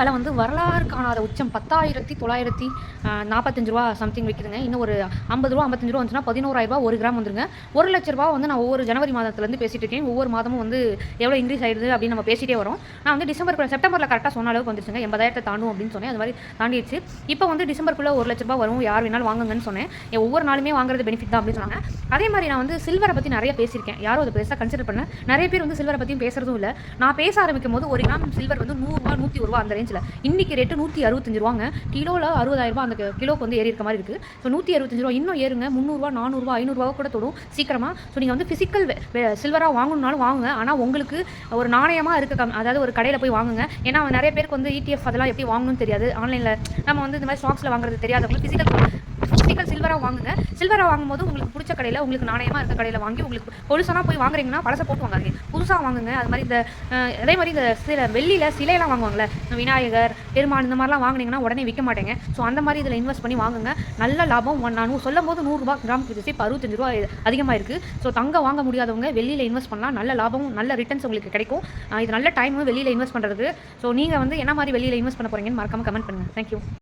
விலை வந்து வரலாறு காணாத உச்சம் பத்தாயிரத்தி தொள்ளாயிரத்தி நாற்பத்தஞ்சு ரூபா சம்திங் விற்கிதுங்க இன்னும் ஒரு ஐம்பது ரூபா ஐம்பத்தஞ்சு ரூபா வந்துச்சுன்னா பதினோராயிரம் ரூபா ஒரு கிராம் வந்துருங்க. ஒரு லட்ச ரூபா வந்து நான் ஒவ்வொரு ஜனவரி மாதத்துலேருந்து பேசிகிட்டு இருக்கேன். ஒவ்வொரு மாதமும் வந்து எவ்வளோ இன்க்ரீஸ் ஆயிடுது அப்படின்னு நம்ம பேசிட்டே வரோம். நான் வந்து டிசம்பர் செப்டம்பரில் கரெக்டாக சொன்ன அளவுக்கு வந்துருச்சுங்க எண்பதாயிரத்தை தாண்டும் அப்படின்னு சொன்னேன். அது மாதிரி தாண்டிடுச்சு. இப்போ வந்து டிசம்பருக்குள்ளே ஒரு லட்ச ரூபா வரும். யார் வேணாலும் வாங்குங்கன்னு சொன்னேன். ஒவ்வொரு நாளுமே வாங்குறது பெனிஃபிட் தான் அப்படின்னு சொன்னாங்க. அதே மாதிரி நான் வந்து சில்வரை பற்றி நிறைய பேசியிருக்கேன். யாரும் அதை பெருசாக கன்சிடர் பண்ண நிறைய பேர் வந்து சில்வரை பற்றியும் பேசுறதும் இல்லை. நான் பேச ஆரம்பிக்கும் போது ஒரு கிராம் சில்வர் வந்து நூறுரூவா நூற்றி ஒரு ரூபா அந்த ரேஞ்சில் இன்னைக்கு ரேட்டு நூற்றி அறுபத்தஞ்சு ரூபாங்க. கிலோவில் அறுபதாயிரம் ரூபாய் அந்த கிலோக்கு வந்து ஏறி இருக்க மாதிரி இருக்குது ஸோ நூற்றி அறுபத்தஞ்சு ரூபா இன்னும் ஏறுங்க. முந்நூறுரூவா நானூறுரூவா ஐநூறுரூவா கூட தொடும் சீக்கிரமாக ஸோ நீங்கள் வந்து ஃபிசிக்கல் சில்வராக வாங்கணும்னாலும் வாங்குங்க. ஆனால் உங்களுக்கு ஒரு நாணயமாக இருக்க கம் அதாவது ஒரு கடையில் போய் வாங்குங்க. ஏன்னா நிறைய பேருக்கு வந்து இடிஎஃப் அதெல்லாம் எப்படி வாங்கணும்னு தெரியாது. ஆன்லைனில் நம்ம வந்து இந்த மாதிரி ஸ்டாக்ஸில் வாங்குறது தெரியாதவங்க ஃபிசிக்கல் ஃபிசிக்கல் சில்வராக வாங்குங்க. சில்வராக வாங்கும்போது உங்களுக்கு பிடிச்ச கடையில் உங்களுக்கு நாணயமாக இருக்க கடையில் வாங்கி உங்களுக்கு கொலுசனா போய் வாங்குறீங்கன்னா பழசை போட்டு வாங்காதீங்க புதுசாக வாங்குங்க. அது மாதிரி இந்த அதே மாதிரி இந்த சில வெள்ளியில் சிலையெல்லாம் வாங்குவாங்கல்ல இந்த விநாயகர் பெருமாள் இந்த மாதிரிலாம் வாங்குனீங்கன்னா உடனே விற்க மாட்டேங்க. ஸோ அந்த மாதிரி இதில் இன்வெஸ்ட் பண்ணி வாங்குங்க. நல்ல லாபம். நான் சொல்லும் போது நூறுரூபா கிராம் இருந்துச்சு இப்போ அறுபத்தஞ்சு ரூபா அதிகமாக இருக்குது ஸோ தங்க வாங்க முடியாதவங்க வெளியில் இன்வெஸ்ட் பண்ணலாம். நல்ல லாபம் நல்ல ரிட்டர்ன்ஸ் உங்களுக்கு கிடைக்கும். இது நல்ல டைம் வெளியில் இன்வெஸ்ட் பண்ணுறதுக்கு ஸோ நீங்கள் வந்து என்ன மாதிரி வெளியில் இன்வெஸ்ட் பண்ண போகிறீங்கன்னு மறக்காமல் கமெண்ட் பண்ணுங்கள் தேங்க்யூ